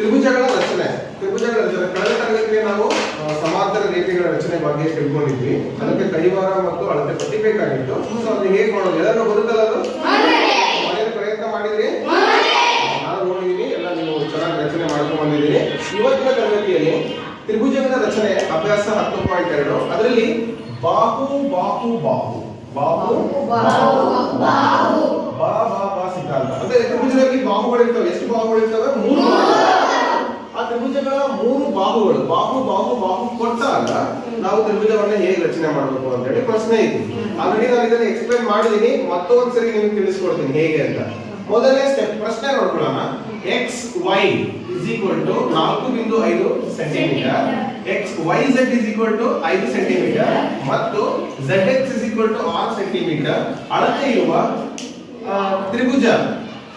ತ್ರಿಭುಜಗಳ ರಚನೆ. ತ್ರಿಭುಜಗಳ ರಚನೆ. ಕಳೆದ ತರಗತಿಯಲ್ಲಿ ನಾವು ಸಮಾಂತರ ರೇಖೆಗಳ ರಚನೆ ಬಗ್ಗೆ ತಿಳ್ಕೊಂಡಿದ್ವಿ. ಅದಕ್ಕೆ ಕೈವಾರ ಮತ್ತು ಅಳತೆ ಪಟ್ಟಿ ಬೇಕಾಗಿತ್ತು. ಸೊ, ಅದು ಹೇಗೆ ಮಾಡೋದು? ಎಲ್ಲರೂ ಬರುತ್ತಲ್ಲ ಅದು? ಮನೆಯಲ್ಲಿ ಪ್ರಯತ್ನ ಮಾಡಿದ್ರಿ? ನಾನು ನೋಡಿದೀನಿ ಎಲ್ಲ ನೀವು ಚೆನ್ನಾಗಿ ರಚನೆ ಮಾಡ್ಕೊಂಡು ಬಂದಿದ್ದೀನಿ ಇವತ್ತಿನ ತರಗತಿಯಲ್ಲಿ ತ್ರಿಭುಜಗಳ ರಚನೆ ಅಭ್ಯಾಸ ಹತ್ತು ಪಾಯಿಂಟ್ ಎರಡು. ಅದರಲ್ಲಿ ಬಾಹು ಬಾಹು ಬಾಹು. ಬಾಹು ಬಾ ಬಾ ಬಾ ಸಿದ್ಧಾಂತ. ಅಂದ್ರೆ ತ್ರಿಭುಜದಲ್ಲಿ ಬಾಹುಗಳು ಇರ್ತವೆ ಎಷ್ಟು ಬಾಹುಗಳು ಇರ್ತವೆ ಮೂರು. ತ್ರಿಭುಜಗಳ ಮೂರು ಬಾಹುಗಳು ಬಾಹು ಬಾಹು ಬಾಹು ಕೊಟ್ಟಾಗ ನಾವು ತ್ರಿಭುಜವನ್ನ ಹೇಗೆ ರಚನೆ ಮಾಡಬೇಕು ಅಂತ ಹೇಳಿ ಪ್ರಶ್ನೆ ಇದೆ. ಆಲ್ರೆಡಿ ನಾನು ಇದನ್ನ ಎಕ್ಸ್ಪ್ಲೈನ್ ಮಾಡಿದೀನಿ ಮತ್ತೊಂದ್ಸರಿ ನಿಮ್ಗೆ ತಿಳಿಸ್ಕೊಡ್ತೀನಿ ಹೇಗೆ ಅಂತ. ಮೊದಲನೇ ಸ್ಟೆಪ್ ಪ್ರಶ್ನೆ ನೋಡ್ಕೊಳ್ಳೋಣ. X Y is equal to ನಾಲ್ಕು ಬಿಂದು ಐದು centimetre X Y Z is equal to ಐದು ಸೆಂಟಿಮೀಟರ್ ಮತ್ತು Z X is equal to ಆರು ಸೆಂಟಿಮೀಟರ್ ಅಳತೆ ಇರುವ ತ್ರಿಭುಜ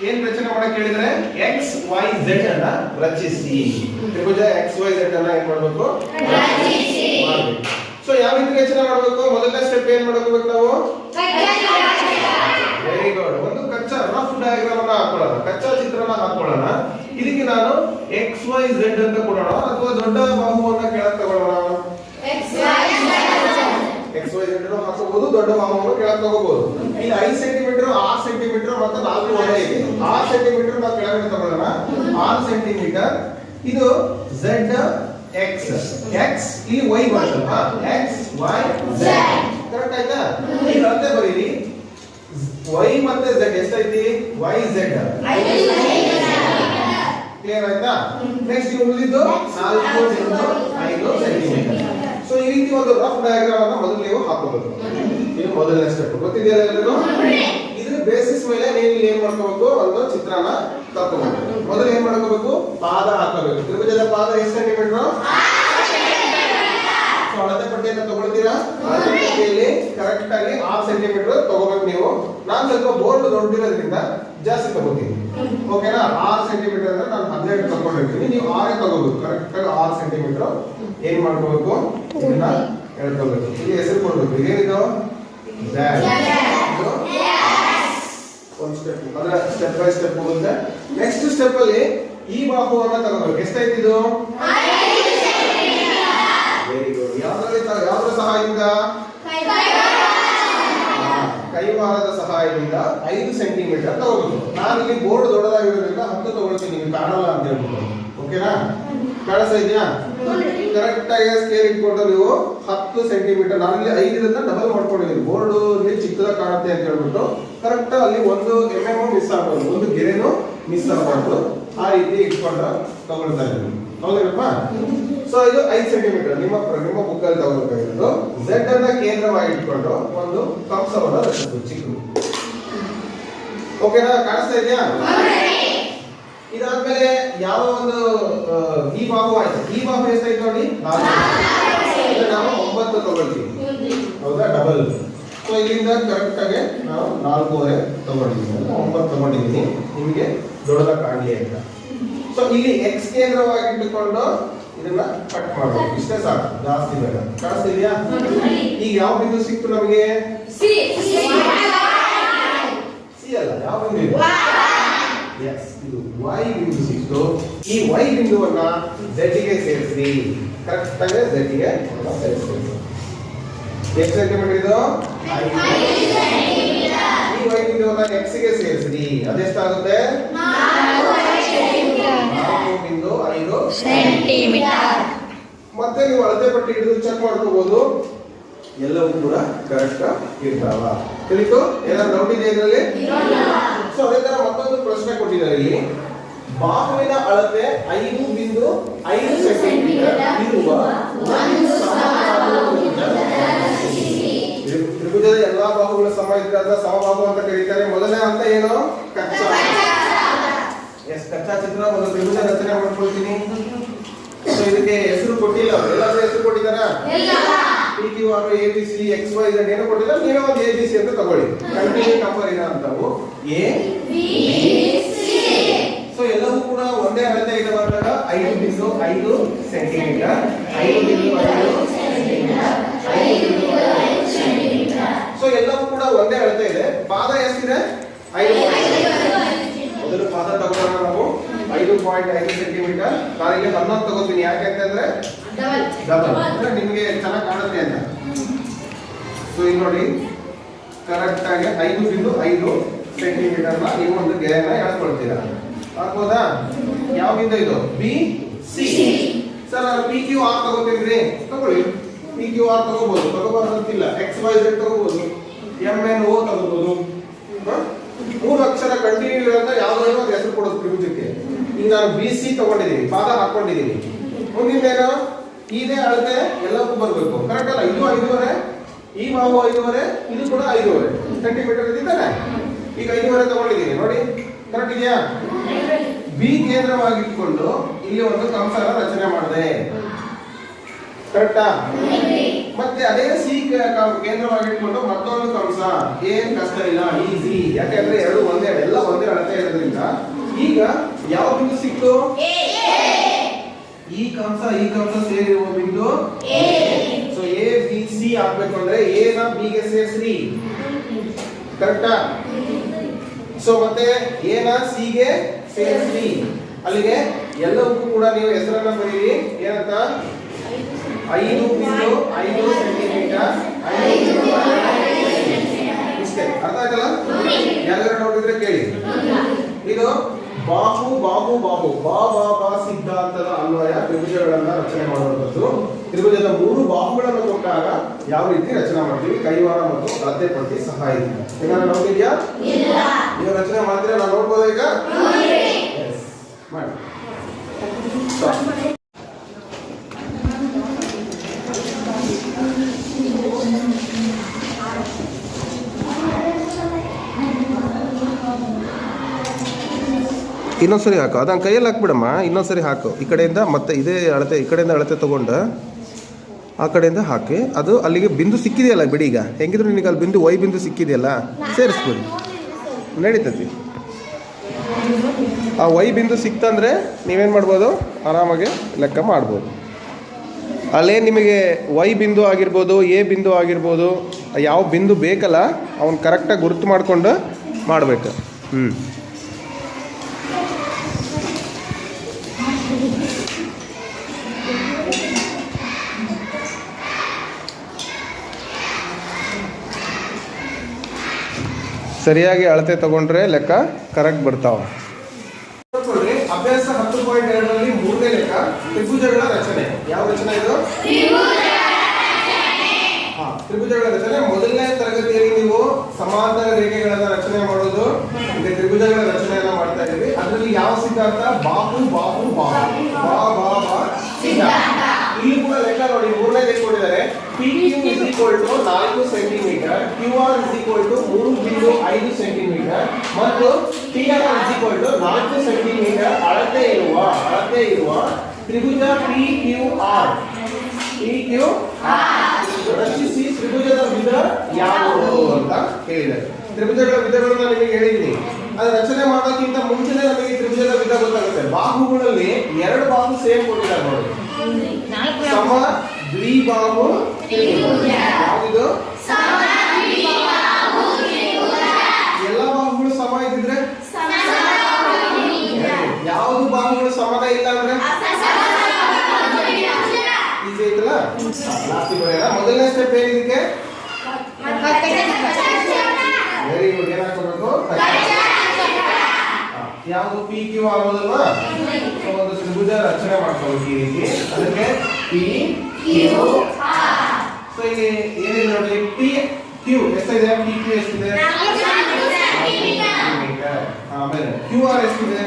ಏನ್ ರಚನೆ ಮಾಡಕ್ ಹೇಳಿದ್ರೆ? ಎಕ್ಸ್ ವೈ ಝೆಡ್ ಅನ್ನ ರಚಿಸಿ. ತ್ರಿಭುಜ ಎಕ್ಸ್ ವೈ ಝೆಡ್ ಅನ್ನ ಏನ್ ಮಾಡ್ಬೇಕು? ಸೊ ಯಾವ ರೀತಿ ರಚನೆ ಮಾಡಬೇಕು? ಮೊದಲನೇ ಸ್ಟೆಪ್ ಏನ್ ಮಾಡ್ಕೋಬೇಕು ನಾವು? ವೆರಿ ಗುಡ್ ಒಂದು ಕಚ್ಚಾ ರಫ್ ಡಯಾಗ್ರಾಮ್ ಅನ್ನ ಹಾಕೊಳ್ಳೋಣ. ಕಚ್ಚಾ ಚಿತ್ರನ ಹಾಕೊಳ್ಳೋಣ. ಇದಕ್ಕೆ ನಾನು ಎಕ್ಸ್ ವೈ ಝೆಡ್ ಅಂತ ಕೊಡೋಣ. ಅಥವಾ ದೊಡ್ಡ ಬಾಹುವನ್ನ ಕೆಳಗೆ ತಗೊಳ್ಳೋಣ. ಎಕ್ಸ್ ವೈ ಝೆಡ್ ಹಾಕೋಬಹುದು ದೊಡ್ಡ ಬಾಹುವನ್ನ ಕೆಳಗೆ ತಗೋಬಹುದು ಇಲ್ಲಿ ಐದು ಸೆಂಟಿಮೀಟರ್ ಆರು ಸೆಂಟಿಮೀಟರ್ ಮತ್ತು ನಾಲ್ಕೂವರೆ ಇದೆ. ಆರು ಸೆಂಟಿಮೀಟರ್ ಮತ್ತೆ ಕೆಳಗಡೆ ತಗೊಳ್ಳೋಣ. ಆರು ಸೆಂಟಿಮೀಟರ್ ಇದು ಝೆಡ್ ಎಕ್ಸ್ ಎಕ್ಸ್ ಇಲ್ಲಿ ವೈ ಬರ್ತಲ್ಲ ಎಕ್ಸ್ ವೈ ಕರೆಕ್ಟ್ ಆಯ್ತಾ? ಈಗ ಅಂತ ಬರೀರಿ. ವೈ ಮತ್ತೆ ಝೆಡ್ ಎಷ್ಟೈತಿ? ವೈ ಝೆಡ್ ಕ್ಲಿಯರ್ ಆಯ್ತಾ? ನೆಕ್ಸ್ಟ್ ಇದು ಉಳಿದಿದ್ದು ನಾಲ್ಕು, ಐದು ಸೆಂಟಿಮೀಟರ್ ಸೊ ಈ ರೀತಿ ಒಂದು ರಫ್ ಡಯಾಗ್ರಾಮ್ ಅನ್ನು ಮೊದಲು ನೀವು ಹಾಕೋಬೇಕು ಇದು ಮೊದಲನೇ ಸ್ಟೆಪ್ ಗೊತ್ತಿದೆಯಲ್ಲ ಎಲ್ಲರಿಗೂ? ಬೇಸಿಸ್ ಮೇಲೆ ನೀವು ಇಲ್ಲಿ ಏನ್ ಮಾಡ್ಕೋಬೇಕು ಒಂದು ಚಿತ್ರನ ತಕ್ಕೋಬೇಕು. ಮೊದಲು ಏನ್ ಮಾಡ್ಕೋಬೇಕು? ಪಾದ ಹಾಕಬೇಕು. ತ್ರಿಭುಜದ ಪಾದ ಎಷ್ಟು ಸೆಂಟಿಮೀಟರ್? ಅಳತೆ ಪಟ್ಟಿಯನ್ನ ತಗೊಳ್ತೀರಾ? ಅಳತೆ ಪಟ್ಟಿಯಲ್ಲಿ ಕರೆಕ್ಟ್ ಆಗಿ ಆರು ಸೆಂಟಿಮೀಟರ್ ತಗೋಬೇಕು ನೀವು. ನಾನು ಸ್ವಲ್ಪ ಬೋರ್ಡ್ ದೊಡ್ಡಿರೋದ್ರಿಂದ ಜಾಸ್ತಿ ತಗೋತೀನಿ. ಓಕೆನಾ ಆರು ಸೆಂಟಿಮೀಟರ್ ಅಂದ್ರೆ ನಾನು ಹದಿನೆಂಟು ತಗೊಂಡಿರ್ತೀನಿ ನೀವು ಆರೇ ತಗೋಬೇಕು ಕರೆಕ್ಟ್ ಆಗಿ ಆರು ಸೆಂಟಿಮೀಟರ್ ಏನ್ ಮಾಡ್ಕೋಬೇಕು? ಇದನ್ನ ಹೇಳ್ಕೋಬೇಕು ಇಲ್ಲಿ ಹೆಸರು ಕೊಡ್ಬೇಕು. ಏನಿದು Dash. ಒಂದು ಸ್ಟೆಪ್ ಅಂದ್ರೆ ಸ್ಟೆಪ್ ಬೈ ಸ್ಟೆಪ್ ಹೋಗುತ್ತೆ. ನೆಕ್ಸ್ಟ್ ಸ್ಟೆಪ್ ಅಲ್ಲಿ ಈ ಬಾಹುವನ್ನ ತಗೋಬೇಕು ಎಷ್ಟೈತಿ ಇದು? ವೆರಿ ಗುಡ್ ಯಾವ್ದ್ರಲ್ಲಿ ಯಾವ್ದ್ರ ಸಹಾಯದಿಂದ? ಕೈವಾರದ ಸಹಾಯದಿಂದ ಐದು ಸೆಂಟಿಮೀಟರ್ ತಗೋಬೇಕು ನಾನು ಇಲ್ಲಿ ಬೋರ್ಡ್ ದೊಡ್ಡದಾಗಿರೋದ್ರಿಂದ ಹತ್ತು ತಗೊಳ್ತೀನಿ. ನಿಮಗೆ ಕಾಣಲ್ಲ ಅಂತ ಹೇಳ್ಬೋದು ಓಕೆನಾ ಕಾಣಿಸ್ತಾ ಇದೆಯಾ? ಕರೆಕ್ಟ್ ಆಗಿ ಸ್ಕೇಲ್ ಇಟ್ಕೊಂಡು ನೀವು ಹತ್ತು ಸೆಂಟಿಮೀಟರ್ ಅಲ್ಲಿ ಐದರಿಂದ ಡಬಲ್ ಮಾಡ್ಕೊಂಡಿದ್ದೀನಿ ಬೋರ್ಡ್ ಇಲ್ಲಿ ಚಿಕ್ಕದಾಗಿ ಕಾಣುತ್ತೆ ಅಂತ ಹೇಳ್ಬಿಟ್ಟು ಕರೆಕ್ಟ್ ಅಲ್ಲಿ ಒಂದು ಎಂ ಎಂ ಮಿಸ್ ಆಗ್ಬಾರ್ದು. ಒಂದು ಗೆರೆನೂ ಮಿಸ್ ಆಗ್ಬಾರ್ದು. ಆ ರೀತಿ ಇಟ್ಕೊಂಡು ತಗೊಳ್ತಾ ಇದ್ದೀನಿ ಹೌದಲ್ಲಪ್ಪ ಸೊ ಇದು ಐದು ಸೆಂಟಿಮೀಟರ್ ನಿಮ್ಮ ನಿಮ್ಮ ಬುಕ್ ಅಲ್ಲಿ ತಗೊಳ್ಬೇಕಾಗಿರೋದು. ಝೆಡ್ ಅನ್ನ ಕೇಂದ್ರವಾಗಿ ಇಟ್ಕೊಂಡು ಒಂದು ಕಂಸವನ್ನು ರಚಿಸು ಚಿಕ್ಕದು ಓಕೆನಾ? ಕಾಣಿಸ್ತಾ ಇದೆಯಾ? ಇದಾದ್ಮೇಲೆ ಯಾವ ಒಂದು ಈ ಬಾಬು ಆಯ್ತು. ಈ ಬಾಬು ಎಷ್ಟಾಯ್ತು ನೋಡಿ? ನಾವು ಒಂಬತ್ತು ತಗೊಳ್ತೀವಿ. ಹೌದಾ? ಡಬಲ್ ಸೊ ಇಲ್ಲಿಂದ ಕರೆಕ್ಟ್ ಆಗಿ ನಾವು ನಾಲ್ಕೂವರೆ ತಗೊಂಡಿದ್ದೀನಿ ಅಂದ್ರೆ ಒಂಬತ್ತು ತಗೊಂಡಿದ್ದೀನಿ. ನಿಮಗೆ ದೊಡ್ಡದ ಕಾಣಲಿ ಅಂತ. ಸೊ ಇಲ್ಲಿ ಎಕ್ಸ್ ಕೇಂದ್ರವಾಗಿ ಇಟ್ಟುಕೊಂಡು ಇದನ್ನ ಕಟ್ ಮಾಡಬೇಕು. ಇಷ್ಟೇ ಸಾಕು. ಜಾಸ್ತಿ ಬೇಡ. ಕಾಣಿಸ್ತಿದ್ಯಾ? ಈಗ ಯಾವ ಬಿಂದು ಸಿಕ್ತು ನಮಗೆ? ಸಿ ಅಲ್ಲ. ಯಾವ ಬಿಂದು ಎಸ್ ಇದು ವೈ ಬಿಂದು ಸಿಕ್ತು ಈ ವೈ ಬಿಂದುವನ್ನ Z ಗೆ ಸೇರಿಸಿ. ಕರೆಕ್ಟ್ ಆಗಿ Z ಗೆ ಸೇರಿಸಿ. ಎಷ್ಟು ಸೆಂಟಿಮೀಟರ್ ಇದು ಈ ವೈ ಬಿಂದುವನ್ನ ಎಕ್ಸ್ಗೆ ಸೇರಿಸಿ. ಅದೆಷ್ಟಾಗುತ್ತೆ? ಬಿಂದು ಐದು. ಮತ್ತೆ ನೀವು ಅಳತೆ ಪಟ್ಟಿ ಹಿಡಿದು ಚೆಕ್ ಮಾಡ್ಕೋಬಹುದು ಎಲ್ಲವೂ ಕೂಡ ಕರೆಕ್ಟ್ ಇರ್ತಾವ. ಕಲಿತು ಏನಾದ್ರು ಡೌಟ್ ಇದೆ ಇದರಲ್ಲಿ? ಸೊ ಅದೇ ತರ ಮತ್ತೊಂದು ಪ್ರಶ್ನೆ ಕೊಟ್ಟಿದ್ದಾರೆ ಇಲ್ಲಿ. ಬಾಹುವಿನ ಅಳತೆ ಐದು ಬಿಂದು ಐದು ಸೆಂಟಿಮೀಟರ್ ಇರುವ ತ್ರಿಭುಜದ ಎಲ್ಲಾ ಬಾಹುಗಳ ಸಮ ಇದ್ದಾಗ ಸಮಬಾಹು ಅಂತ ಕರೀತಾರೆ. ಮೊದಲನೇ ಅಂತ ಏನು? ಕಚ್ಚಾ. ಎಸ್, ಕಚ್ಚಾ ಚಿತ್ರ. ಒಂದು ತ್ರಿಭುಜ ರಚನೆ ಮಾಡ್ಕೊಳ್ತೀನಿ. ಸೊ ಇದಕ್ಕೆ ಹೆಸರು ಕೊಟ್ಟಿಲ್ಲ. ಎಲ್ಲಾದ್ರೂ ಹೆಸರು ಕೊಟ್ಟಿದ್ದಾರಾ? P A B C X Y Z ಏನೋ ಕೊಟ್ಟಿಲ್ಲ ನೀವೇ ಒಂದು ಎ ಬಿ ಸಿ ಅಂತ ತಗೊಳ್ಳಿ. ಕಂಟಿನ್ಯೂ ನಂಬರ್ ಇರೋ ಅಂತವು. ಎ ಸೊ ಎಲ್ಲವೂ ಕೂಡ ಒಂದೇ ಅಳತೆ ಇದೆ ಬಂದಾಗ ಐದು ಬಿಂದು ಐದು ಸೆಂಟಿಮೀಟರ್. ಐದು ಸೆಂಟಿಮೀಟರ್. ಸೊ ಎಲ್ಲವೂ ಕೂಡ ಒಂದೇ ಅಳತೆ ಇದೆ. ಪಾದ ಎಷ್ಟಿದೆ? ಐದು. ಮೊದಲು ಪಾದ ತಗೊಳ್ಳೋಣ. ಐದು ಪಾಯಿಂಟ್ ಐದು ಸೆಂಟಿಮೀಟರ್. ನಾನು ಇಲ್ಲಿ ಹನ್ನೊಂದು ತಗೋತೀನಿ. ಯಾಕೆ ಅಂತಂದ್ರೆ ಡಬಲ್ ಅಂದ್ರೆ ನಿಮಗೆ ಚೆನ್ನಾಗಿ ಕಾಣುತ್ತೆ ಅಂತ. ಸೊ ಇಲ್ಲಿ ನೋಡಿ. ಕರೆಕ್ಟ್ ಆಗಿ ಐದು ಬಿಂದು ಐದು ಸೆಂಟಿಮೀಟರ್ನ ನೀವು ಒಂದು ಗೆರೆನ ಎಳ್ಕೊಳ್ತೀರಾ ಆಗ್ಬೋದಾ? ಯಾವ ಬಿಂದು ಇದು B C sir P Q R ತಗೋತೀನಿ ತಗೊಳ್ಳಿ. ಪಿ ಕ್ಯೂ ಆರ್ ತಗೋಬಹುದು ತಗೋಬಾರ್ದು ಅಂತಿಲ್ಲ. ಎಕ್ಸ್ ವೈ ಝೆಡ್ ತಗೋಬಹುದು ಎಂ ಎನ್ ಓ ತಗೋಬಹುದು? ಮೂರು ಅಕ್ಷರ ಕಂಟಿನ್ಯೂ ಅಂತ ಯಾವ್ದಾದ್ರು ಒಂದು ಹೆಸರು ಕೊಡೋದು ತ್ರಿಭುಜಕ್ಕೆ. ಈಗ ನಾನು ಬಿ ಸಿ ತಗೊಂಡಿದ್ದೀನಿ, ಪಾದ ಹಾಕೊಂಡಿದ್ದೀನಿ. ಮುಂದಿನ ಇದೇ ಅಳತೆ ಎಲ್ಲಕ್ಕೂ ಬರಬೇಕು. ಕರೆಕ್ಟ್ ಅಲ್ಲ? ಇದು ಐದೂವರೆ, ಈ ಬಾಹು ಐದೂವರೆ, ಇದು ಕೂಡ ಐದೂವರೆ. ಸೆಂಟಿಮೀಟರ್ ಇದ್ದಾನೆ. ಈಗ ಐದೂವರೆ ತಗೊಂಡಿದ್ದೀನಿ. ನೋಡಿ. ಕರೆಕ್ಟ್ ಇದೆಯಾ? ಬಿ ಕೇಂದ್ರವಾಗಿಟ್ಕೊಂಡು ಇಲ್ಲಿ ಒಂದು ಕಂಸನ ರಚನೆ ಮಾಡಿದೆ. ಕರೆಕ್ಟಾ ಮತ್ತೆ ಅದೇ ಸಿ ಕೇಂದ್ರವಾಗಿಟ್ಕೊಂಡು ಮತ್ತೊಂದು ಕಂಸ. ಏನ್ ಕಷ್ಟ ಇಲ್ಲ? ಈಸಿ ಯಾಕೆಂದ್ರೆ ಎರಡು ಒಂದೇ, ಎಲ್ಲ ಒಂದೇ ಅಳತೆ ಇರೋದ್ರಿಂದ ಈಗ ಯಾವ ಬಿಂದು ಸಿಕ್ತು? ಈ ಕಂಸ ಈ ಕಂಸ ಸೇರಿರುವ ಬಿಂದು? ಸೊ ಎ ಬಿ ಸಿ ಆಗ್ಬೇಕು ಅಂದ್ರೆ ಎ ನ ಬಿ ಗೆ ಸೇರಿಸ್ರಿ. ಕರೆಕ್ಟಾ ಸೊ ಮತ್ತೆ ಎ ನ ಸಿ ಗೆ ಸೇರಿಸ್ರಿ. ಅಲ್ಲಿಗೆ ಎಲ್ಲವಕ್ಕೂ ಕೂಡ ನೀವು ಹೆಸರನ್ನ ಬರೀರಿ. ಏನಂತ ಐದು ಬಿಂದು ಐದು ಸೆಂಟಿಮೀಟರ್. ಐದು ಇಷ್ಟೇ. ಅರ್ಥ ಆಯ್ತಲ್ಲ? ಯಾರು ನೋಡಿದ್ರೆ ಕೇಳಿ. ಇದು ಬಾಹು ಬಾಹು ಬಾಹು ಬಾ ಬಾ ಬಾ ಸಿದ್ಧಾಂತದ ಅನ್ವಯ ತ್ರಿಭುಜಗಳನ್ನ ರಚನೆ ಮಾಡುವಂಥದ್ದು. ತ್ರಿಭುಜದ ಮೂರು ಬಾಹುಗಳನ್ನು ಕೊಟ್ಟಾಗ ಯಾವ ರೀತಿ ರಚನೆ ಮಾಡ್ತೀವಿ? ಕೈವಾರ ಮತ್ತು ಅಳತೆ ಪಟ್ಟಿ ಸಹಾಯ ಏನಾದ್ರು ನೋಡಿದ್ಯಾ ನೀವು ರಚನೆ ಮಾಡಿದ್ರೆ ನಾನು ನೋಡ್ಬೋದಾ ಈಗ. ಮಾಡಿ. Stop. ಇನ್ನೊಂದ್ಸರಿ ಹಾಕು. ಅದನ್ನ ಕೈಯಲ್ಲಿ ಹಾಕ್ಬಿಡಮ್ಮ. ಇನ್ನೊಂದ್ಸರಿ ಹಾಕು. ಈ ಕಡೆಯಿಂದ ಮತ್ತೆ ಇದೇ ಅಳತೆ, ಈ ಕಡೆಯಿಂದ ಅಳತೆ ತಗೊಂಡು ಆ ಕಡೆಯಿಂದ ಹಾಕಿ. ಅದು ಅಲ್ಲಿಗೆ ಬಿಂದು ಸಿಕ್ಕಿದೆಯಲ್ಲ ಬಿಡಿ ಈಗ. ಹೆಂಗಿದ್ರು ನಿನಗೆ ಅಲ್ಲಿ ಬಿಂದು, ವೈ ಬಿಂದು ಸಿಕ್ಕಿದೆಯಲ್ಲ? ಸೇರಿಸ್ಬಿಡಿ. ನಡೀತತಿ. ಆ ವೈ ಬಿಂದು ಸಿಕ್ತಂದ್ರೆ ನೀವೇನು ಮಾಡ್ಬೋದು? ಆರಾಮಾಗಿ ಲೆಕ್ಕ ಮಾಡ್ಬೋದು. ಅಲ್ಲೇ ನಿಮಗೆ ವೈ ಬಿಂದು ಆಗಿರ್ಬೋದು, ಎ ಬಿಂದು ಆಗಿರ್ಬೋದು, ಯಾವ ಬಿಂದು ಬೇಕಲ್ಲ, ಅವನು ಕರೆಕ್ಟಾಗಿ ಗುರುತು ಮಾಡಿಕೊಂಡು ಮಾಡಬೇಕು. ಹ್ಞೂ ಸರಿಯಾಗಿ ಅಳತೆ ತಗೊಂಡ್ರೆ ಲೆಕ್ಕ ಕರೆಕ್ಟ್ ಬರ್ತಾವ. ಅಭ್ಯಾಸ ಹತ್ತು ಮೂರನೇ ಲೆಕ್ಕ ತ್ರಿಭುಜಗಳ ರಚನೆ. ಯಾವ ರಚನೆ ಇದು? ಹಾ, ತ್ರಿಭುಜಗಳ ರಚನೆ. ಮೊದಲನೇ ತರಗತಿಯಲ್ಲಿ ನೀವು ಸಮಾಂತರ ರೇಖೆಗಳನ್ನ ರಚನೆ ಮಾಡೋದು. ತ್ರಿಭುಜಗಳ ರಚನೆಯನ್ನ ಮಾಡ್ತಾ ಇದ್ದೀವಿ. ಅದರಲ್ಲಿ ಯಾವ ಸಿದ್ಧಾಂತ? ಬಾಹು ಬಾಹು ಬಾಹು. ಬಾ ಬಾ ಬಾ ಸಿದ್ಧಾಂತ. ಇಲ್ಲಿ ಕೂಡ ಲೆಕ್ಕ ನೋಡಿ ಮೂರನೇ ಕೊಟ್ಟಿದ್ದಾರೆ. ಪಿ ಈಕ್ವಲ್ ಟು ನಾಲ್ಕು centimetre Q R is equal to ಮೂರು ಬಿಂದು ಐದು ಸೆಂಟಿಮೀಟರ್ ಮತ್ತು T R is equal to ನಾಲ್ಕು ಸೆಂಟಿಮೀಟರ್ ಅಳತೆ ಇರುವ ಅಳತೆ ಇರುವ ತ್ರಿಭುಜ P Q R P Q ರಚಿಸಿ ತ್ರಿಭುಜದ ವಿಧ ಯಾವುದು ಅಂತ ಹೇಳಿದ್ದಾರೆ ತ್ರಿಭುಜಗಳ ವಿಧಗಳನ್ನ ನಿಮಗೆ ಹೇಳಿದ್ದೀನಿ. ಅದು ರಚನೆ ಮಾಡೋಕ್ಕಿಂತ ಮುಂಚೆನೆ ನಮಗೆ ತ್ರಿಭುಜದ ವಿಧ ಗೊತ್ತಾಗುತ್ತೆ. ಬಾಹುಗಳಲ್ಲಿ ಎರಡು ಬಾಹು ಸೇಮ್ ಕೊಟ್ಟಿದ್ದಾರೆ ನೋಡಿ ಸಮ ದ್ವಿಬಾಹು ಯಾವುದು ಎಲ್ಲ ಬಾಹುಗಳು ಸಮ ಇದ್ದಿದ್ರೆ? ಯಾವುದು ಬಾಹುಗಳು ಸಮನ ಇಲ್ಲ ಅಂದ್ರೆ? ಈಸಿ ಐತಲ್ಲ ಲಾಸ್ಟ್ ಬರೆಯೋಣ ಮೊದಲನೇ ಸ್ಟೆಪ್ ಏನಿದಕ್ಕೆ? ವೆರಿ ಗುಡ್ ಯಾವುದು ಪಿ ಕ್ಯೂ ಆಗೋದಲ್ವಾ ಒಂದು ತ್ರಿಭುಜ ರಚನೆ ಮಾಡ್ಕೋಬೇಕು ಈ ರೀತಿ. ಅದಕ್ಕೆ ಪಿ ಕ್ಯೂ ಸೊ ಇಲ್ಲಿ ಏನಿದೆ ನೋಡಿ ಪಿ ಕ್ಯೂ ಎಷ್ಟಿದೆ ಪಿ ಕ್ಯೂ ಎಷ್ಟಿದೆ ಆಮೇಲೆ ಕ್ಯೂ ಆರ್ ಎಷ್ಟಿದೆ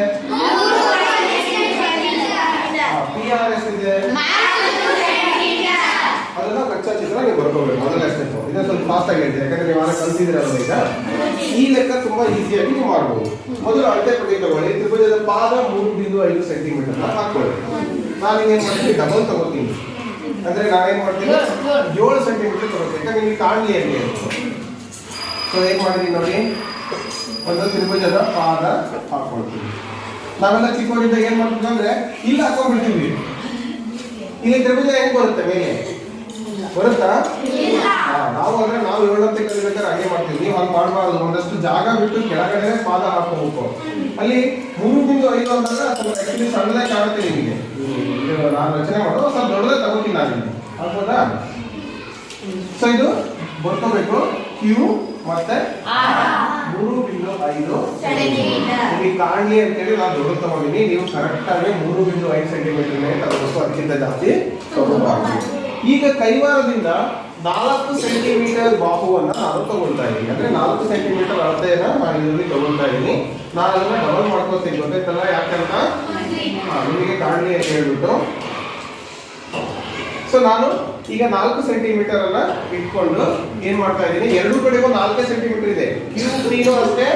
ಪಿ ಆರ್ ಎಷ್ಟಿದೆ ಅದನ್ನ ಕಚ್ಚಾ ಚಿತ್ರ ನೀವು ಬರ್ಕೋಬೇಕು. ಮೊದಲನೇ ಸ್ಟೆಪ್ ಇದನ್ನ ಸ್ವಲ್ಪ ಫಾಸ್ಟ್ ಆಗಿ ಹೇಳ್ತೀನಿ. ಯಾಕಂದ್ರೆ ನೀವು ಆಗ ಅಲ್ಲ ಈಗ? ಈ ಲೆಕ್ಕ ತುಂಬಾ ಈಸಿಯಾಗಿ ನೀವು ಮಾಡ್ಬೋದು. ಮೊದಲು ಅಳತೆ ಪಟ್ಟಿ ತಗೊಳ್ಳಿ. ತ್ರಿಭುಜದ ಪಾದ ಮೂರು ಬಿಂದು ಐದು ಸೆಂಟಿಮೀಟರ್ ಹಾಕೊಳ್ಳಿ ನಾನು ಏನ್ ಮಾಡ್ತೀನಿ? ಡಬಲ್ ತಗೋತೀನಿ ಅಂದ್ರೆ ನಾವೇನ್ ಮಾಡ್ತೀವಿ? ಏಳು ಸೆಂಟಿಮೀಟರ್ ಬರುತ್ತೆ ಯಾಕಂದ್ರೆ ನೀವು ಕಾಣಲಿ ಅಲ್ಲಿ ಸೊ ಏನ್ ಮಾಡಿದ್ವಿ ನೋಡಿ? ಒಂದು ತ್ರಿಭುಜದ ಪಾದ ಹಾಕೊಳ್ತೀವಿ. ನಾವೆಲ್ಲ ಚಿಕ್ಕವರಿದ್ದಾಗ ಏನ್ ಮಾಡ್ತೀವಿ ಅಂದ್ರೆ ಇಲ್ಲಿ ಹಾಕೊಂಡ್ಬಿಡ್ತೀವಿ ಇಲ್ಲಿ ತ್ರಿಭುಜ ಹೆಂಗ್ ಬರುತ್ತೆ ಮೇಲೆ? ಬರುತ್ತಾ? ನಾವು ಅಂದ್ರೆ ನಾವು ಹೇಳಂತ ಕಲಿಬೇಕಾದ್ರೆ ಹಾಗೆ ಮಾಡ್ತೀವಿ. ನೀವು ಹಂಗೆ ಮಾಡಬಾರ್ದು. ಒಂದಷ್ಟು ಜಾಗ ಬಿಟ್ಟು ಕೆಳಗಡೆ ಪಾದ ಹಾಕೋಬೇಕು ಅಲ್ಲಿ ಮೂರು ಬಿಂದು ಐದು ಅಂದಾಗ ಸ್ವಲ್ಪ ಆಕ್ಚುಲಿ ಸಣ್ಣದೇ ಕಾಣುತ್ತೆ ನಿಮಗೆ. ನಾನು ರಚನೆ ಮಾಡೋದು ಸ್ವಲ್ಪ ದೊಡ್ಡದೇ ತಗೋತೀನಿ ನಾನು ಆಗ್ಬೋದಾ? ಸೊ ಇದು ಬರ್ಕೋಬೇಕು. ಕ್ಯೂ ಮತ್ತೆ ಮೂರು ಬಿಂದು ಐದು. ನಿಮಗೆ ಕಾಣಲಿ ಅಂತೇಳಿ ನಾನು ದೊಡ್ಡ ತಗೊಂಡಿನಿ. ನೀವು ಕರೆಕ್ಟ್ ಆಗಿ ಮೂರು ಬಿಂದು ಐದು ಸೆಂಟಿಮೀಟರ್ ತಗೋಬೇಕು. ಅದಕ್ಕಿಂತ ಜಾಸ್ತಿ ತಗೋಬಾರ್ದು. ಈಗ ಕೈವಾರದಿಂದ ನಾಲ್ಕು ಸೆಂಟಿಮೀಟರ್ ಬಾಹುವನ್ನ ನಾನು ತಗೊಳ್ತಾ ಇದ್ದೀನಿ. ಅಂದ್ರೆ ನಾಲ್ಕು ಸೆಂಟಿಮೀಟರ್ ಅಳತೆಯನ್ನ ನಾನು ಇದರಲ್ಲಿ ತಗೊಳ್ತಾ ಇದ್ದೀನಿ. ನಾನು ಅದನ್ನ ಡಬಲ್ ಮಾಡ್ಕೊತೀನಿ ಗೊತ್ತಾಯ್ತಲ್ಲ? ಯಾಕಂತ? ನಿಮಗೆ ಕಾಣಲಿ ಅಂತ ಹೇಳ್ಬಿಟ್ಟು. ಸೊ ನಾನು ಈಗ ನಾಲ್ಕು ಸೆಂಟಿಮೀಟರ್ ಅನ್ನ ಇಟ್ಕೊಂಡು ಏನ್ ಮಾಡ್ತಾ ಇದ್ದೀನಿ? ಎರಡು ಕಡೆಗೂ ನಾಲ್ಕೇ ಸೆಂಟಿಮೀಟರ್ ಇದೆ. ಕ್ಯೂ ಪಿನೂ ಅಷ್ಟೇ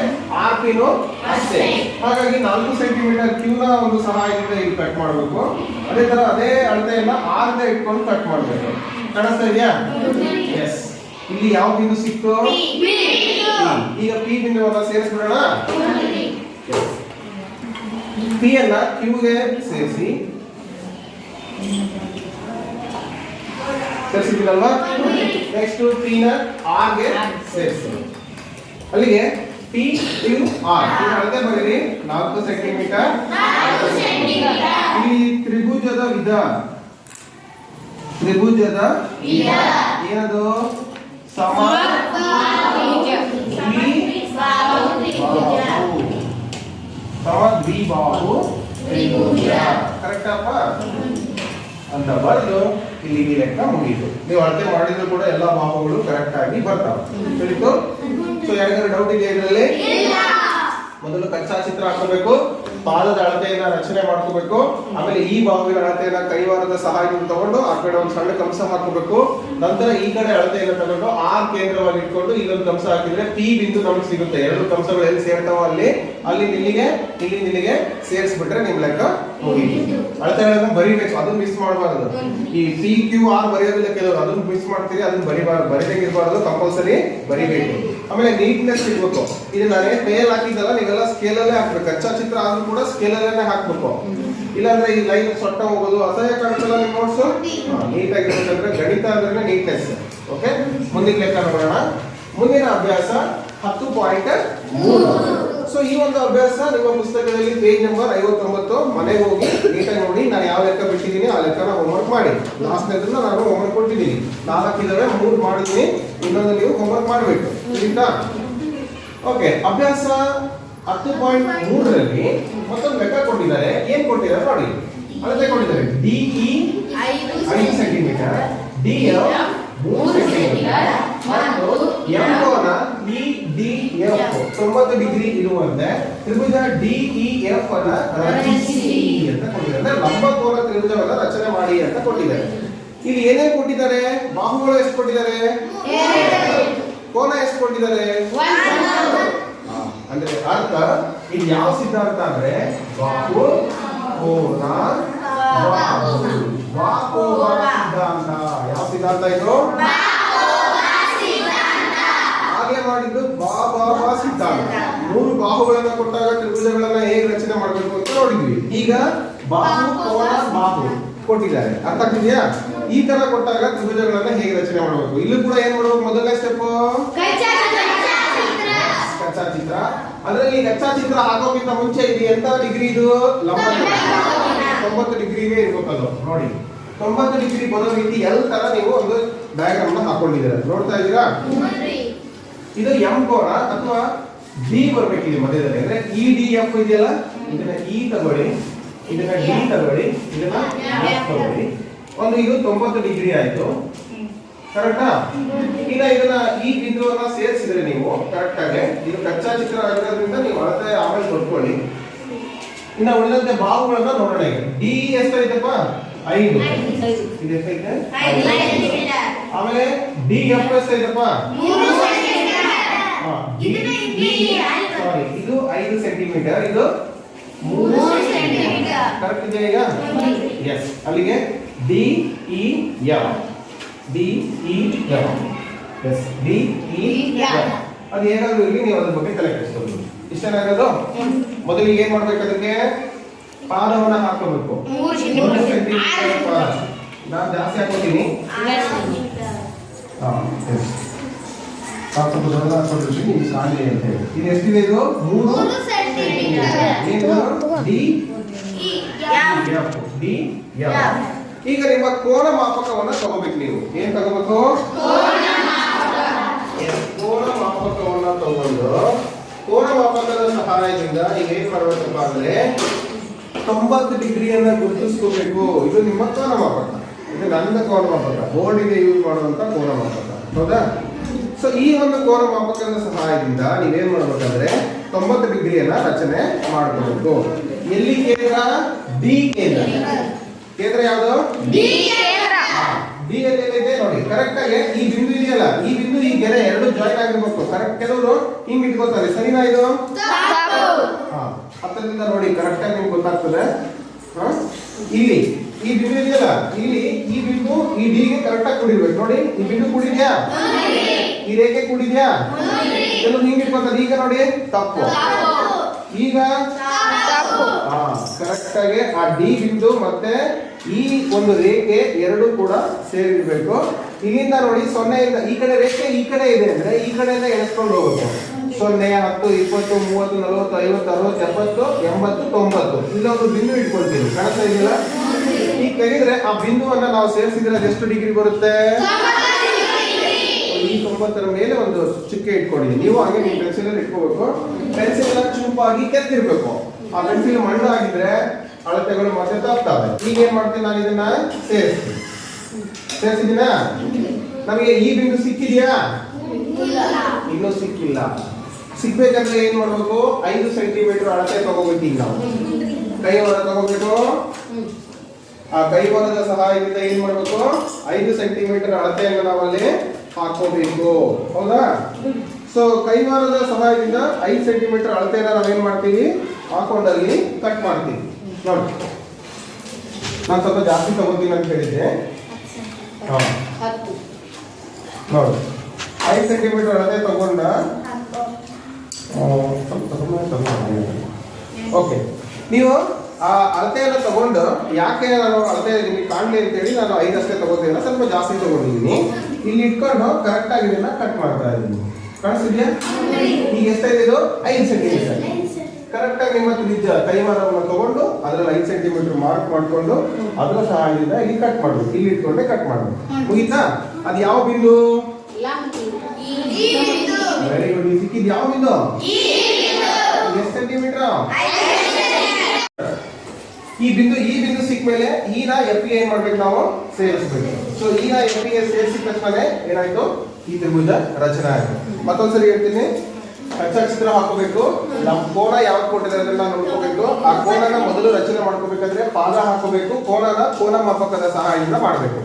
ಆರ್ ಪಿನೂ ಅಷ್ಟೇ. ಹಾಗಾಗಿ ನಾಲ್ಕು ಸೆಂಟಿಮೀಟರ್ ಕ್ಯೂ ನ ಒಂದು ಸಹಾಯದಿಂದ ಇಲ್ಲಿ ಕಟ್ ಮಾಡಬೇಕು. ಅದೇ ತರ ಅದೇ ಅಳತೆಯನ್ನ ಆರ್ ದ ಇಟ್ಕೊಂಡು ಕಟ್ ಮಾಡಬೇಕು. ಕಾಣಿಸ್ತಾ ಇದೆಯಾ? ಎಸ್ ಇಲ್ಲಿ ಯಾವ ಬಿಂದು ಸಿಕ್ತು. ಈಗ ಪಿ ಬಿಂದುವನ್ನ ಸೇರಿಸ್ಬಿಡೋಣ? ಪಿ ಅನ್ನ ಕ್ಯೂಗೆ ಸೇರಿಸಿ. ಸೇರಿಸಿದ್ದೀನಲ್ವಾ ನೆಕ್ಸ್ಟ್ ಪಿ ನ ಆರ್ಗೆ ಸೇರಿಸ್ತೀನಿ ಅಲ್ಲಿಗೆ ಪಿ ಕ್ಯೂ ಆರ್ ಈಗ ಅಳತೆ ಬರೀರಿ ನಾಲ್ಕು ಸೆಂಟಿಮೀಟರ್ ಇಲ್ಲಿ ತ್ರಿಭುಜದ ವಿಧ ತ್ರಿಭುಜದ ಏನದು ಸಮ ದ್ವಿಬಾಹು. ಸಮ ದ್ವಿಬಾಹು ತ್ರಿಭುಜ ಕರೆಕ್ಟಪ್ಪ ಅಂತ ಬರೆದು ಇಲ್ಲಿ ಈ ಲೆಕ್ಕ ಮುಗೀತು ನೀವು ಅಳತೆ ಮಾಡಿದ್ರು ಕೂಡ ಎಲ್ಲಾ ಬಾಹುಗಳು ಕರೆಕ್ಟ್ ಆಗಿ ಬರ್ತಾವೆ. ತಿಳಿತು? ಸೊ ಯಾರಿಗಾದ್ರು ಡೌಟ್ ಇದೆಯಾ ಇದರಲ್ಲಿ? ಮೊದಲು ಕಚ್ಚಾ ಚಿತ್ರ ಹಾಕೋಬೇಕು ಪಾದದ ಅಳತೆಯನ್ನ ರಚನೆ ಮಾಡ್ಕೋಬೇಕು ಆಮೇಲೆ ಈ ಬಾವಿನ ಅಳತೆಯನ್ನ ಕೈವಾರದ ಸಹಾಯದಿಂದ ತಗೊಂಡು ಆ ಕಡೆ ಒಂದು ಸಣ್ಣ ಕಂಸ ಹಾಕೋಬೇಕು. ನಂತರ ಈ ಕಡೆ ಅಳತೆಯನ್ನ ತಗೊಂಡು ಆ ಕೇಂದ್ರವಾಗಿ ಇಟ್ಕೊಂಡು ಇಲ್ಲೊಂದು ಕಂಸ ಹಾಕಿದ್ರೆ ಪಿ ಬಿಂದು ನಮ್ಗೆ ಸಿಗುತ್ತೆ. ಎರಡು ಕಂಸಗಳು ಎಲ್ಲಿ ಸೇರ್ತಾವ ಅಲ್ಲಿ ಅಲ್ಲಿ ಇಲ್ಲಿಗೆ ಇಲ್ಲಿ ಇಲ್ಲಿಗೆ ಸೇರಿಸ್ಬಿಟ್ರೆ ನಿಮ್ ಲೆಕ್ಕ ಮುಗೀತು. ಅಳತೆ ಬರಿಬೇಕು ಅದನ್ನ ಮಿಸ್ ಮಾಡಬಾರದು. ಈ ಪಿ ಕ್ಯೂ ಆರ್ ಬರೆಯೋದಿಲ್ಲ ಕೆಲವರು ಅದನ್ನ ಮಿಸ್ ಮಾಡ್ತೀರಿ ಅದನ್ನ ಬರಿಬಾರ್ದು ಬರಿಬೇಕಿರ್ಬಾರ್ದು ಕಂಪಲ್ಸರಿ ಬರಿಬೇಕು. ಆಮೇಲೆ ನೀಟ್ನೆಸ್ ಇರ್ಬೇಕು ಇದು ನಾನೇ ಮೇಲ್ ಹಾಕಿದ್ದಲ್ಲ ನೀವೆಲ್ಲ ಸ್ಕೇಲಲ್ಲೇ ಹಾಕ್ಬೇಕು. ಕಚ್ಚಾ ಚಿತ್ರ ಆದ್ರೂ ಕೂಡ ಸ್ಕೇಲಲ್ಲೇ ಹಾಕ್ಬೇಕು. ಇಲ್ಲಾಂದ್ರೆ ಈ ಲೈನ್ ಸೊಟ್ಟ ಹೋಗೋದು ಅಸಹ್ಯ ಕಾಣ್ತಲ್ಲ ನಿಮ್ಮ ನೋಟ್ಸ್ ನೀಟ್ ಆಗಿರ್ಬೇಕಂದ್ರೆ ಗಣಿತ ಅಂದ್ರೆ ನೀಟ್ನೆಸ್ ಓಕೆ ಮುಂದಿನ ಲೆಕ್ಕ ನೋಡೋಣ. ಮುಂದಿನ ಅಭ್ಯಾಸ ಹತ್ತು ಪಾಯಿಂಟ್ ಮೂರು. ಸೊ ಈ ಒಂದು ಅಭ್ಯಾಸ ನಿಮ್ಮ ಪುಸ್ತಕದಲ್ಲಿ ಪೇಜ್ ನಂಬರ್ ಐವತ್ತೊಂಬತ್ತು ಮನೆಗೆ ಹೋಗಿ ನೀಟಾಗಿ ನೋಡಿ ನಾನು ಯಾವ ಲೆಕ್ಕ ಬಿಟ್ಟಿದ್ದೀನಿ ಆ ಲೆಕ್ಕನ ಹೋಮ್ವರ್ಕ್ ಮಾಡಿ. ಲಾಸ್ಟ್ನೇದನ್ನ ನಾನು ಹೋಮ್ವರ್ಕ್ ಕೊಟ್ಟಿದ್ದೀನಿ. ನಾಲ್ಕು ಇದಾವೆ ಮೂರು ಮಾಡಿದ್ದೀನಿ ಇನ್ನೊಂದು ನೀವು ಹೋಮ್ವರ್ಕ್ ಮಾಡಬೇಕು. ಆಯ್ತಾ ಓಕೆ ಅಭ್ಯಾಸ ಹತ್ತು ಪಾಯಿಂಟ್ ಮೂರರಲ್ಲಿ ಮತ್ತೊಂದು ಲೆಕ್ಕ ಕೊಟ್ಟಿದ್ದಾರೆ. ಏನ್ ಕೊಟ್ಟಿದ್ದಾರೆ ನೋಡಿ. ಅಳತೆ ಕೊಟ್ಟಿದ್ದಾರೆ. ಡಿ ಇ ಐದು ಸೆಂಟಿಮೀಟರ್ ಡಿ ಎಫ್ ಮೂರು ಎಂ ಕೋನ ಇ ಡಿ ಎಫ್ ತೊಂಬತ್ತು ಡಿಗ್ರಿ ಇರುವಂತೆ ತ್ರಿಭುಜ ಡಿ ಇ ಎಫ್ ಅನ್ನ ರಚಿಸಿ ಅಂತ ಕೊಟ್ಟಿದ್ದಾರೆ. ಅಂದ್ರೆ ಲಂಬಕೋನ ತ್ರಿಭುಜವನ್ನ ರಚನೆ ಮಾಡಿ ಅಂತ ಕೊಟ್ಟಿದ್ದಾರೆ. ಇಲ್ಲಿ ಏನೇ ಕೊಟ್ಟಿದ್ದಾರೆ? ಬಾಹುಗಳು ಎಷ್ಟು ಕೊಟ್ಟಿದ್ದಾರೆ? ಕೋನ ಎಷ್ಟು ಕೊಟ್ಟಿದ್ದಾರೆ? ಅಂದ್ರೆ ಅರ್ಥ ಇದು ಯಾವ ಸಿದ್ಧಾಂತ ಅಂದ್ರೆ ಬಾಹು ಕೋನ ಬಾಹು. ಬಾಹೋವ ಸಿದ್ಧಾಂತ ಯಾವ ಸಿದ್ಧಾಂತ ಇದು ಹಾಗೆ ಮಾಡಿದ್ದು ಬಾ ಸಿದ್ಧಾಂತ ಮೂರು ಬಾಹುಗಳನ್ನ ಕೊಟ್ಟಾಗ ತ್ರಿಭುಜಗಳನ್ನ ಹೇಗೆ ರಚನೆ ಮಾಡಬೇಕು ಅಂತ ನೋಡಿದ್ವಿ. ಈಗ ಬಾಹು ಕೋನ ಬಾಹು ಕೊಟ್ಟಿದ್ದಾರೆ. ಅರ್ಥ ಆಗ್ತಿದ್ಯಾ? ಈ ತರ ಕೊಟ್ಟಾಗ ತ್ರಿಭುಜಗಳನ್ನ ಹೇಗೆ ರಚನೆ ಮಾಡಬೇಕು? ಇಲ್ಲೂ ಕೂಡ ಏನ್ ಮಾಡ್ಬೇಕು ಮೊದಲನೇ ಸ್ಟೆಪ್ ಕಚ್ಚಾ ಚಿತ್ರ ಅದರಲ್ಲಿ ಕಚ್ಚಾ ಚಿತ್ರ ಹಾಕೋಕ್ಕಿಂತ ಮುಂಚೆ ಇದು ಎಂತ ಡಿಗ್ರಿ ಇದು? ಲಂಬ ತೊಂಬತ್ತು ಡಿಗ್ರಿನೇ ಇರ್ಬೇಕಲ್ಲ ನೋಡಿ. ತೊಂಬತ್ತು ಡಿಗ್ರಿ ಬರೋ ರೀತಿ ಎಲ್ ತರ ನೀವು ಒಂದು ಡಯಾಗ್ರಾಮ್ ಹಾಕೊಂಡಿದ್ದೀರ. ನೋಡ್ತಾ ಇದ್ದೀರಾ? ಇದು ಎಂ ಕೋನ ಅಥವಾ ಡಿ ಬರ್ಬೇಕಿದೆ ಮಧ್ಯದಲ್ಲಿ. ಅಂದ್ರೆ ಇ ಡಿ ಎಫ್ ಇದೆಯಲ್ಲ? ಇದನ್ನ ಇ ತಗೊಳ್ಳಿ. ಇದನ್ನ ಡಿ ತಗೊಳ್ಳಿ. ಇದನ್ನ ತಗೊಳ್ಳಿ. ಒಂದು ಇದು ತೊಂಬತ್ತು ಡಿಗ್ರಿ ಆಯ್ತು. ಕರೆಕ್ಟಾ? ಈಗ ಇದನ್ನ ಈ ಬಿಂದುವನ್ನ ಸೇರಿಸಿದ್ರೆ ನೀವು ಕರೆಕ್ಟ್ ಆಗಿ ಇದು ಕಚ್ಚಾ ಚಿತ್ರ ಆಗಿರೋದ್ರಿಂದ ನೀವು ಅಳತೆ ಆಮೇಲೆ ಕೊಟ್ಕೊಳ್ಳಿ ಇನ್ನ ಉಳಿದಂತೆ ಬಾಹುಗಳನ್ನ ನೋಡೋಣ ಈಗ. ಡಿ ಎಷ್ಟೈತಪ್ಪ ಐದು. ಇದು ಎಷ್ಟೈತೆ ಆಮೇಲೆ ಡಿ ಎಫ್ ಎಷ್ಟೈತಪ್ಪ sorry, ಇದು ಐದು ಸೆಂಟಿಮೀಟರ್. ಇದು ಮೂರು ಕರೆಕ್ಟ್ ಇದೆಯಾ ಈಗ? ಎಸ್ ಅಲ್ಲಿಗೆ D E F D E F yes D E F ಅದು ಏನಾದರೂ ಇರಲಿ ನೀವು ಅದ್ರ ಬಗ್ಗೆ ತಲೆ ಕೆಡಿಸ್ಕೊಂಡು ಇಷ್ಟೇನಾಗೋದು? ಮೊದಲಿಗೆ ಏನ್ ಮಾಡ್ಬೇಕು ಅದಕ್ಕೆ? ಪಾದವನ್ನ ಹಾಕೋಬೇಕು. ಪಾದ ನಾನು ಜಾಸ್ತಿ ಹಾಕೋತೀನಿ ಸ್ವಲ್ಪ ಅಂತ ಹೇಳಿ. ಇದು ಎಷ್ಟಿದೆ ಇದು? ಮೂರು? ಡಿ? F D? ಎಫ್ ಈಗ ನಿಮ್ಮ ಕೋನ ಮಾಪಕವನ್ನ ತಗೋಬೇಕು ನೀವು. ಏನ್ ತಗೋಬೇಕು? ಕೋನ ಮಾಪಕವನ್ನ ತಗೊಂಡು ಕೋನ ಮಾಪಕದ ಸಹಾಯದಿಂದ ಈಗ ಏನ್ ಮಾಡ್ಬೇಕಪ್ಪ ಅಂದ್ರೆ ತೊಂಬತ್ತು ಡಿಗ್ರಿಯನ್ನ ಗುರುತಿಸ್ಕೋಬೇಕು. ಇದು ನಿಮ್ಮ ಕೋನ ಮಾಪಕ ಇದು ನನ್ನ ಕೋನ ಮಾಪಕ ಬೋರ್ಡಿಗೆ ಯೂಸ್ ಮಾಡುವಂತ ಕೋನ ಮಾಪಕ ಹೌದಾ? ಸೊ ಈ ಒಂದು ಕೋನ ಮಾಪಕದ ಸಹಾಯದಿಂದ ನೀವೇನ್ ಮಾಡ್ಬೇಕಂದ್ರೆ ತೊಂಬತ್ತು ಡಿಗ್ರಿಯನ್ನ ರಚನೆ ಮಾಡ್ಕೋಬೇಕು. ಎಲ್ಲಿ ಕೇಂದ್ರ? ಡಿ ಕೇಂದ್ರ. ಕೇಂದ್ರ ಯಾವುದು? ಡಿ ಡಿ ಎಲ್ಲಿ ಎಲ್ಲಿದೆ? ಕರೆಕ್ಟ್ ಆಗಿ ಈ ಬಿಂದು ಇದೆಯಲ್ಲ ಈ ಬಿಂದು ಈ ಗೆರೆ ಎರಡು ಜಾಯಿನ್ ಆಗಿರ್ಬೇಕು ಕರೆಕ್ಟ್ ಕೆಲವರು ಹಿಂಗ್ ಇಟ್ಕೋತಾರೆ. ಸರಿನಾ ಇದು? ಹತ್ತರಿಂದ ನೋಡಿ ಕರೆಕ್ಟ್ ಆಗಿ ನಿಮ್ಗೆ ಗೊತ್ತಾಗ್ತದೆ? ಇಲ್ಲಿ ಈ ಬಿಂದು ಇದೆಯಲ್ಲ ಇಲ್ಲಿ ಈ ಬಿಂದು ಈ ಡಿ ಗೆ ಕರೆಕ್ಟ್ ಆಗಿ ಕೂಡಿರ್ಬೇಕು. ನೋಡಿ ಈ ಬಿಂದು ಕೂಡಿದ್ಯಾ? ಈ ರೇಖೆ ಕೂಡಿದ್ಯಾ? ಕೆಲವರು ಹಿಂಗ್ ಇಟ್ಕೋತಾರೆ. ಈಗ ನೋಡಿ ತಪ್ಪು. ಈಗ ಕರೆಕ್ಟ್ ಆಗಿ ಆ ಡಿ ಬಿಂದು ಮತ್ತೆ ಈ ಒಂದು ರೇಖೆ ಎರಡು ಕೂಡ ಸೇರಿರ್ಬೇಕು. ಇಲ್ಲಿಂದ ನೋಡಿ ಸೊನ್ನೆಯಿಂದ ಈ ಕಡೆ ರೇಖೆ ಈ ಕಡೆ ಇದೆ ಅಂದ್ರೆ ಈ ಕಡೆಯಿಂದ ಎಳೆಸ್ಕೊಂಡು ಹೋಗುತ್ತೆ. ಸೊನ್ನೆ ಹತ್ತು ಇಪ್ಪತ್ತು ಮೂವತ್ತು ನಲವತ್ತು ಐವತ್ತು ಅರವತ್ತು ಎಪ್ಪತ್ತು ಎಂಬತ್ತು ತೊಂಬತ್ತು. ಇಲ್ಲೊಂದು ಬಿಂದು ಇಟ್ಕೊಳ್ತೀವಿ ಕಾಣಿಸ್ತಾ ಇದೆಯಲ್ಲ? ಈಗ ತೆಗೆದ್ರೆ ಆ ಬಿಂದುವನ್ನ ನಾವು ಸೇರಿಸಿದ್ರೆ ಎಷ್ಟು ಡಿಗ್ರಿ ಬರುತ್ತೆ? ಈ ತೊಂಬತ್ತರ ಮೇಲೆ ಒಂದು ಚುಕ್ಕೆ ಇಟ್ಕೊಂಡಿದ್ದೀನಿ ನೀವು ಹಾಗೆ ನೀವು ಪೆನ್ಸಿಲ್ ಇಟ್ಕೋಬೇಕು. ಪೆನ್ಸಿಲ್ ಚೂಪಾಗಿ ಕೆತ್ತಿರ್ಬೇಕು. ಆ ಪೆನ್ಸಿಲ್ ಮಣ್ಣು ಆಗಿದ್ರೆ ಅಳತೆಗಳು ಮತ್ತೆ ತಪ್ತವೆ ಈಗ ಏನ್ ಮಾಡ್ತೀನಿ ನಾನು ಇದನ್ನ? ಸೇರಿಸ್ತೀನಿ. ಸೇರಿಸಿದೀನ ನಮಗೆ ಈ ಬಿಂದು ಸಿಕ್ಕಿದ್ಯಾ? ಇನ್ನೂ ಸಿಕ್ಕಿಲ್ಲ. ಸಿಗ್ಬೇಕಂದ್ರೆ ಏನ್ ಮಾಡ್ಬೇಕು? ಐದು ಸೆಂಟಿಮೀಟರ್ ಅಳತೆ ತಗೋಬೇಕು ನಾವು. ಕೈ ಹೊರ ತಗೋಬೇಕು. ಆ ಕೈವಾರದ ಸಹಾಯದಿಂದ ಏನ್ ಮಾಡ್ಬೇಕು? ಐದು ಸೆಂಟಿಮೀಟರ್ ಅಳತೆಯನ್ನು ನಾವಲ್ಲಿ ಹಾಕೋಬೇಕು ಹೌದಾ? ಸೊ ಕೈವಾರದ ಸಹಾಯದಿಂದ ಐದು ಸೆಂಟಿಮೀಟರ್ ಅಳತೆಯನ್ನ ನಾವೇನ್ ಮಾಡ್ತೀವಿ? ಹಾಕೊಂಡಲ್ಲಿ ಕಟ್ ಮಾಡ್ತೀವಿ. ನೋಡಿ. ನಾನು ಸ್ವಲ್ಪ ಜಾಸ್ತಿ ತಗೋತೀನಿ ಅಂತ ಹೇಳಿದ್ದೆ. ಹಾ ನೋಡಿ. ಐದು ಸೆಂಟಿಮೀಟರ್ ಅಳತೆ ತಗೊಂಡ. ಓಕೆ. ನೀವು ಆ ಅಳತೆಯನ್ನು ತಗೊಂಡು ಯಾಕೆ ನಾನು ಅಳತೆ ನಿಮಗೆ ಕಾಣಲಿ ಅಂತೇಳಿ ನಾನು ಐದಷ್ಟೇ ತಗೋತೀನಿ ಸ್ವಲ್ಪ ಜಾಸ್ತಿ ತಗೊಂಡಿದ್ದೀನಿ. ಇಲ್ಲಿ ಇಟ್ಕೊಂಡು ಕರೆಕ್ಟಾಗಿ ಇದನ್ನು ಕಟ್ ಮಾಡ್ತಾ ಇದ್ದೀನಿ. ಕಾಣಿಸ್ತಿದ್ಯಾ ಈಗ ಎಷ್ಟಾಗಿದೆ ಇದು? ಐದು ಸೆಂಟಿಮೀಟರ್ ಕರೆಕ್ಟ್ ಆಗಿ ಹತ್ರ ನಿಜ ಕೈಮಾರವನ್ನು ತಗೊಂಡು ಅದರಲ್ಲಿ ಐದು ಸೆಂಟಿಮೀಟರ್ ಮಾರ್ಕ್ ಮಾಡ್ಕೊಂಡು ಅದರ ಸಹಾಯದಿಂದ ಇಲ್ಲಿ ಕಟ್ ಮಾಡಬೇಕು. ಇಲ್ಲಿ ಇಟ್ಕೊಂಡೆ ಕಟ್ ಮಾಡ್ಬೇಕು. ಮುಗೀತಾ? ಅದು ಯಾವ ಬಿಂದು? ವೆರಿ ಗುಡ್ ಸಿಕ್ಕಿದ್ ಯಾವ ಬಿಂದು? ಎಷ್ಟು ಸೆಂಟಿಮೀಟರ್ ಈ ಬಿಂದು ಈ ಬಿಂದು ಸಿಕ್ಕ ಮೇಲೆ ಈನ ಎಫ್ ಏನ್ ಮಾಡ್ಬೇಕು ನಾವು? ಸೇರಿಸ್ಬೇಕು. ಸೊ ಈನ ಎಫ್ಗೆ ಸೇರಿಸಿದ ತಕ್ಷಣ ಏನಾಯ್ತು? ಈ ತ್ರಿಭುಜ ರಚನೆ ಆಯ್ತು. ಮತ್ತೊಂದ್ಸರಿ ಹೇಳ್ತೀನಿ. ಕಚ್ಚಿತ್ರ ಹಾಕೋಬೇಕು. ನಮ್ ಕೋನ ಯಾವ್ದು ಕೊಟ್ಟಿದ್ದಾರೆ ಅದನ್ನ ನೋಡ್ಕೋಬೇಕು. ಆ ಕೋನನ ಮೊದಲು ರಚನೆ ಮಾಡ್ಕೋಬೇಕಾದ್ರೆ ಪಾದ ಹಾಕೋಬೇಕು. ಕೋಣನ ಕೋನ ಮಾಪಕದ ಸಹಾಯದಿಂದ ಮಾಡಬೇಕು.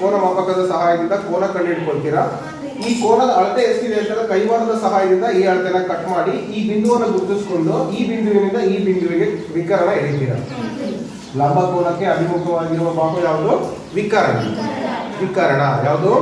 ಕೋನ ಮಾಪಕದ ಸಹಾಯದಿಂದ ಕೋನ ಕಂಡು ಹಿಡ್ಕೊಳ್ತೀರಾ ಈ ಕೋನದ ಅಳತೆ ಎಷ್ಟಿದೆ ಅಂತ ಕೈವಾರದ ಸಹಾಯದಿಂದ ಈ ಅಳತೆನ ಕಟ್ ಮಾಡಿ ಈ ಬಿಂದುವನ್ನು ಗುರುತಿಸಿಕೊಂಡು ಈ ಬಿಂದುವಿನಿಂದ ಈ ಬಿಂದುವಿಗೆ ವಿಕರಣ ಎಳಿತೀರ? ಲಂಬ ಕೋನಕ್ಕೆ ಅಭಿಮುಖವಾಗಿರುವ ಭಾಗ ಯಾವುದು? ವಿಕರಣ. ವಿಕರಣ ಯಾವುದು?